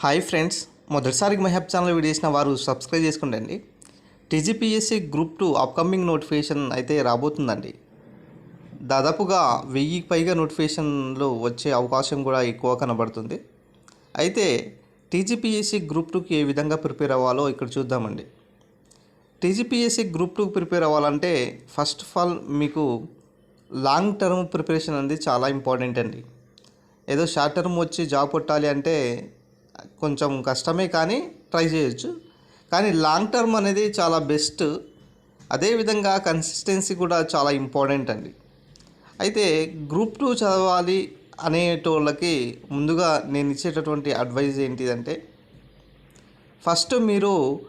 Hi friends మొదటిసారి మహబ్ channel video చేసిన వారు సబ్స్క్రైబ్ చేసుకోండి TGPSC group two upcoming notification అయితే రాబోతుందండి. దాదాపుగా వెయ్యికి పైగా నోటిఫికేషన్లు వచ్చే అవకాశం కూడా ఎక్కువ కనబడుతుంది. అయితే టీజీపీఎస్సీ గ్రూప్ టూకి ఏ విధంగా ప్రిపేర్ అవ్వాలో ఇక్కడ చూద్దామండి. టీజీపీఎస్సీ గ్రూప్ టూకి ప్రిపేర్ అవ్వాలంటే ఫస్ట్ ఆఫ్ ఆల్ మీకు లాంగ్ టర్మ్ ప్రిపరేషన్ అనేది చాలా ఇంపార్టెంట్ అండి. ఏదో షార్ట్ టర్మ్ వచ్చి జాబ్ కొట్టాలి అంటే కొంచెం కష్టమే కానీ ట్రై చేయొచ్చు. కానీ లాంగ్ టర్మ్ అనేది చాలా బెస్ట్ అదేవిధంగా కన్సిస్టెన్సీ కూడా చాలా ఇంపార్టెంట్ అండి. అయితే గ్రూప్ టూ చదవాలి అనేటోళ్ళకి ముందుగా నేను ఇచ్చేటటువంటి అడ్వైజ్ ఏంటిదంటే ఫస్ట్ మీరు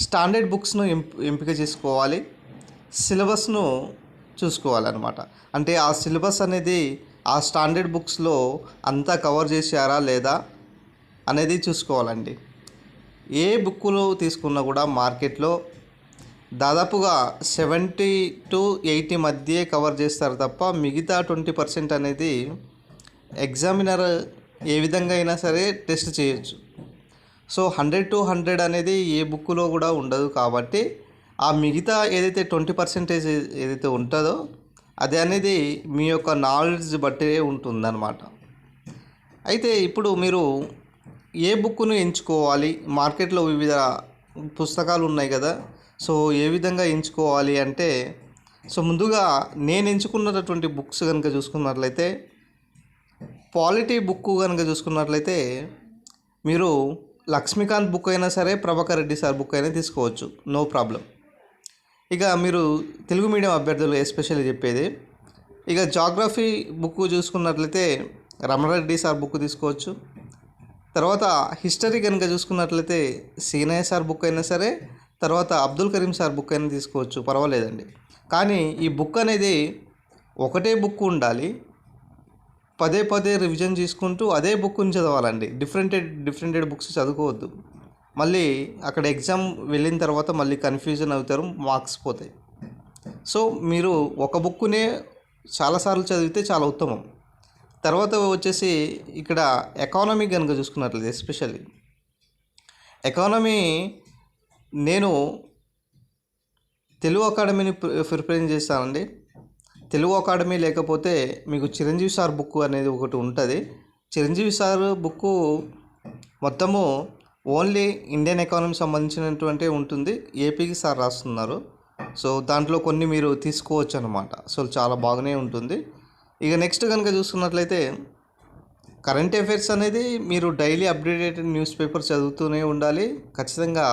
స్టాండర్డ్ బుక్స్ను ఎంపిక చేసుకోవాలి. సిలబస్ను చూసుకోవాలన్నమాట. అంటే ఆ సిలబస్ అనేది ఆ స్టాండర్డ్ బుక్స్లో అంతా కవర్ చేశారా లేదా? అనేది చూసుకోవాలండి. ఏ బుక్కులు తీసుకున్నా కూడా మార్కెట్లో దాదాపుగా సెవెంటీ టు ఎయిటీ మధ్యే కవర్ చేస్తారు తప్ప మిగతా ట్వంటీ పర్సెంట్ అనేది ఎగ్జామినర్ ఏ విధంగా అయినా సరే టెస్ట్ చేయొచ్చు. సో హండ్రెడ్ టు హండ్రెడ్ అనేది ఏ బుక్లో కూడా ఉండదు కాబట్టి ఆ మిగతా ఏదైతే ట్వంటీ పర్సెంటేజ్ ఏదైతే ఉంటుందో అది అనేది మీ యొక్క నాలెడ్జ్ బట్టే ఉంటుందన్నమాట. అయితే ఇప్పుడు మీరు ఏ బుక్ను ఎంచుకోవాలి? మార్కెట్లో వివిధ పుస్తకాలు ఉన్నాయి కదా. సో ఏ విధంగా ఎంచుకోవాలి అంటే సో ముందుగా నేను ఎంచుకున్నటువంటి బుక్స్ కనుక చూసుకున్నట్లయితే పాలిటీ బుక్ కనుక చూసుకున్నట్లయితే మీరు లక్ష్మీకాంత్ బుక్ అయినా సరే ప్రభాకర్ రెడ్డి సార్ బుక్ అయినా తీసుకోవచ్చు. No problem. ఇక మీరు తెలుగు మీడియం అభ్యర్థులు ఎస్పెషల్లీ చెప్పేది ఇక జాగ్రఫీ బుక్ చూసుకున్నట్లయితే రమణారెడ్డి సార్ బుక్ తీసుకోవచ్చు. తర్వాత హిస్టరీ కనుక చూసుకున్నట్లయితే సీనయ్య సార్ బుక్ అయినా సరే తర్వాత అబ్దుల్ కరీం సార్ బుక్ అయినా తీసుకోవచ్చు పర్వాలేదండి. కానీ ఈ బుక్ అనేది ఒకటే బుక్ ఉండాలి పదే పదే రివిజన్ చేసుకుంటూ అదే బుక్ని చదవాలండి. డిఫరెంటెడ్ డిఫరెంటెడ్ బుక్స్ చదువుకోవద్దు. మళ్ళీ అక్కడ ఎగ్జామ్ వెళ్ళిన తర్వాత మళ్ళీ కన్ఫ్యూజన్ అవుతారు మార్క్స్ పోతాయి. సో మీరు ఒక బుక్నే చాలాసార్లు చదివితే చాలా ఉత్తమం. తర్వాత వచ్చేసి ఇక్కడ ఎకానమీ కనుక చూసుకున్నట్లయితే ఎస్పెషల్లీ ఎకానమీ నేను తెలుగు అకాడమీని ప్రిపేర్ చేస్తానండి. తెలుగు అకాడమీ లేకపోతే మీకు చిరంజీవి సార్ బుక్ అనేది ఒకటి ఉంటుంది. చిరంజీవి సార్ బుక్ మొత్తము ఓన్లీ ఇండియన్ ఎకానమీ సంబంధించినటువంటి ఉంటుంది. ఏపీకి సార్ రాస్తున్నారు. సో దాంట్లో కొన్ని మీరు తీసుకోవచ్చు అనమాట సో చాలా బాగానే ఉంటుంది. ఇక నెక్స్ట్ కనుక చూసుకున్నట్లయితే కరెంట్ అఫైర్స్ అనేది మీరు డైలీ అప్డేటెడ్ న్యూస్ పేపర్ చదువుతూనే ఉండాలి. ఖచ్చితంగా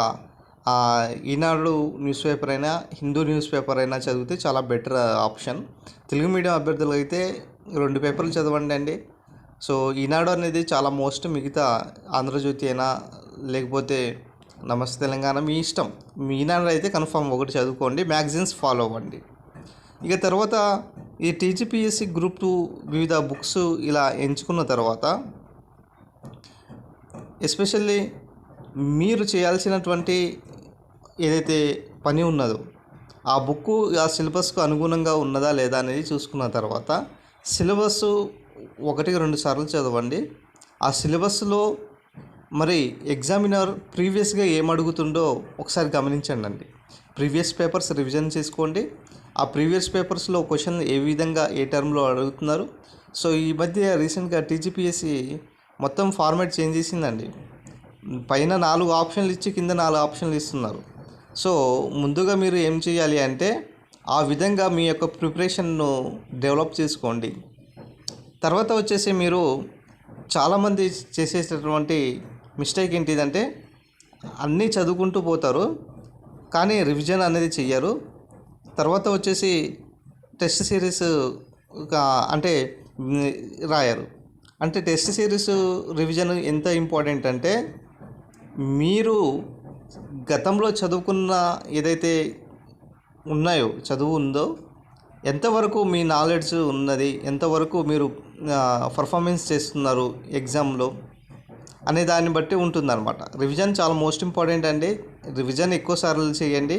ఈనాడు న్యూస్ పేపర్ అయినా హిందూ న్యూస్ పేపర్ అయినా చదివితే చాలా బెటర్ ఆప్షన్ తెలుగు మీడియం అభ్యర్థులు అయితే రెండు పేపర్లు చదవండి అండి. సో ఈనాడు అనేది చాలా మోస్ట్ మిగతా ఆంధ్రజ్యోతి అయినా లేకపోతే నమస్తే తెలంగాణ మీ ఇష్టం. మీ ఈనాడు అయితే కన్ఫామ్ ఒకటి చదువుకోండి మ్యాగజైన్స్ ఫాలో అవ్వండి. ఇక తర్వాత ఈ టీజీపీఎస్సీ గ్రూప్ టూ వివిధ బుక్స్ ఇలా ఎంచుకున్న తర్వాత ఎస్పెషల్లీ మీరు చేయాల్సినటువంటి ఏదైతే పని ఉన్నదో ఆ బుక్ ఆ సిలబస్కు అనుగుణంగా ఉన్నదా లేదా అనేది చూసుకున్న తర్వాత సిలబస్ ఒకటి రెండు సార్లు చదవండి. ఆ సిలబస్లో మరి ఎగ్జామినర్ ప్రీవియస్గా ఏం అడుగుతుండో ఒకసారి గమనించండి అండి ప్రీవియస్ పేపర్స్ రివిజన్ చేసుకోండి. ఆ ప్రీవియస్ పేపర్స్లో క్వశ్చన్ ఏ విధంగా ఏ టర్మ్లో అడుగుతున్నారు? సో ఈ మధ్య రీసెంట్గా టీజీపీఎస్సి మొత్తం ఫార్మాట్ చేంజ్ చేసిందండి. పైన నాలుగు ఆప్షన్లు ఇచ్చి కింద నాలుగు ఆప్షన్లు ఇస్తున్నారు. సో ముందుగా మీరు ఏం చేయాలి అంటే ఆ విధంగా మీ యొక్క ప్రిపరేషన్ను డెవలప్ చేసుకోండి. తర్వాత వచ్చేసి మీరు చాలామంది చేసేటటువంటి మిస్టేక్ ఏంటిదంటే అన్నీ చదువుకుంటూ పోతారు కానీ రివిజన్ అనేది చెయ్యరు. తర్వాత వచ్చేసి టెస్ట్ సిరీస్ అంటే రాయరు. అంటే టెస్ట్ సిరీస్ రివిజన్ ఎంత ఇంపార్టెంట్ అంటే మీరు గతంలో చదువుకున్న ఏదైతే ఉన్నాయో చదువు ఉందో ఎంతవరకు మీ నాలెడ్జ్ ఉన్నది ఎంతవరకు మీరు పర్ఫార్మెన్స్ చేస్తున్నారు ఎగ్జామ్లో అనే దాన్ని బట్టి ఉంటుందన్నమాట. రివిజన్ చాలా మోస్ట్ ఇంపార్టెంట్ అండి. రివిజన్ ఎక్కువ సార్లు చేయండి.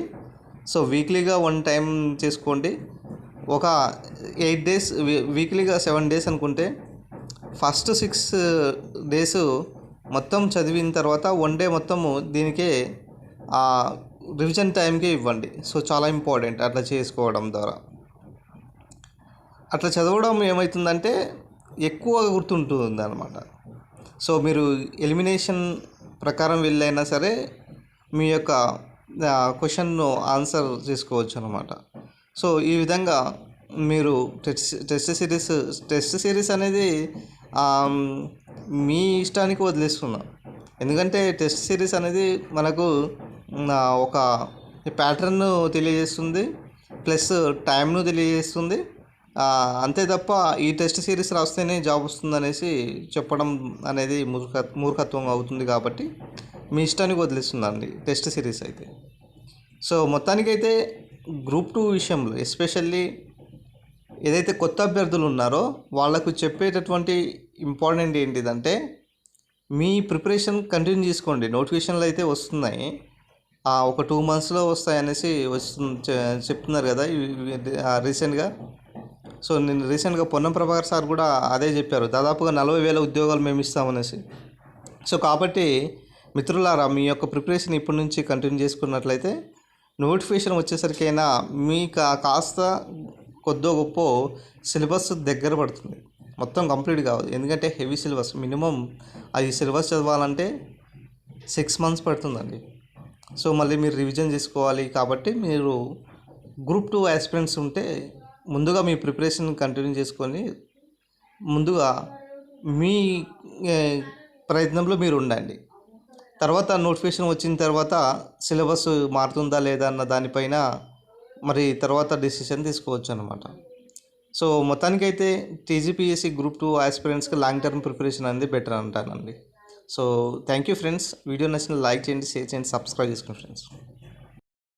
సో వీక్లీగా వన్ టైం చేసుకోండి. ఒక ఎయిట్ డేస్ వీక్లీగా సెవెన్ డేస్ అనుకుంటే ఫస్ట్ సిక్స్ డేస్ మొత్తం చదివిన తర్వాత వన్ డే మొత్తము దీనికే ఆ రివిజన్ టైంకే ఇవ్వండి. సో చాలా ఇంపార్టెంట్ అట్లా చేసుకోవడం ద్వారా. అట్లా చదవడం ఏమవుతుందంటే ఎక్కువ గుర్తుంటుంది అనమాట సో మీరు ఎలిమినేషన్ ప్రకారం వెళ్ళైనా సరే మీ యొక్క క్వశ్చన్ను ఆన్సర్ చేసుకోవచ్చు అనమాట సో ఈ విధంగా మీరు test test series test series అనేది మీ ఇష్టానికి వదిలేస్తున్నా. ఎందుకంటే టెస్ట్ సిరీస్ అనేది మనకు ఒక ప్యాటర్న్ను తెలియజేస్తుంది ప్లస్ టైంను తెలియజేస్తుంది. అంతే తప్ప ఈ టెస్ట్ సిరీస్ రాస్తేనే జాబ్ వస్తుంది అనేసి చెప్పడం అనేది మూర్ఖ మూర్ఖత్వం అవుతుంది కాబట్టి మీ ఇష్టానికి వదిలేస్తుందండి టెస్ట్ సిరీస్ అయితే. సో మొత్తానికైతే గ్రూప్ టూ విషయంలో ఎస్పెషల్లీ ఏదైతే కొత్త అభ్యర్థులు ఉన్నారో వాళ్ళకు చెప్పేటటువంటి ఇంపార్టెంట్ ఏంటిదంటే మీ ప్రిపరేషన్ కంటిన్యూ చేసుకోండి. నోటిఫికేషన్లు అయితే వస్తున్నాయి. ఒక టూ మంత్స్లో వస్తాయనేసి వస్తుంది చెప్తున్నారు కదా రీసెంట్గా. సో నేను రీసెంట్గా పొన్నం ప్రభాకర్ సార్ కూడా అదే చెప్పారు. దాదాపుగా నలభై వేల ఉద్యోగాలు మేము ఇస్తామనేసి. సో కాబట్టి మిత్రులారా మీ యొక్క ప్రిపరేషన్ ఇప్పటి నుంచి కంటిన్యూ చేసుకున్నట్లయితే నోటిఫికేషన్ వచ్చేసరికైనా మీకు కాస్త కొద్దో గొప్ప సిలబస్ దగ్గర పడుతుంది. మొత్తం కంప్లీట్ కావదు. ఎందుకంటే హెవీ సిలబస్. మినిమం అది సిలబస్ చదవాలంటే సిక్స్ మంత్స్ పడుతుందండి. సో మళ్ళీ మీరు రివిజన్ చేసుకోవాలి కాబట్టి మీరు గ్రూప్ టూ ఆస్పిరెంట్స్ ఉంటే ముందుగా మీ ప్రిపరేషన్ కంటిన్యూ చేసుకొని ముందుగా మీ ప్రయత్నంలో మీరు ఉండండి. తర్వాత నోటిఫికేషన్ వచ్చిన తర్వాత సిలబస్ మారుతుందా లేదా అన్న దానిపైన మరి తర్వాత డిసిషన్ తీసుకోవచ్చు అనమాట సో మొత్తానికైతే టీజీపీఎస్సీ గ్రూప్ టూ ఆస్పిరెంట్స్కి లాంగ్ టర్మ్ ప్రిపరేషన్ అనేది better అంటానండి. So thank you friends. Video నచ్చిన లైక్ చేయండి షేర్ చేయండి సబ్స్క్రైబ్ చేసుకోండి ఫ్రెండ్స్.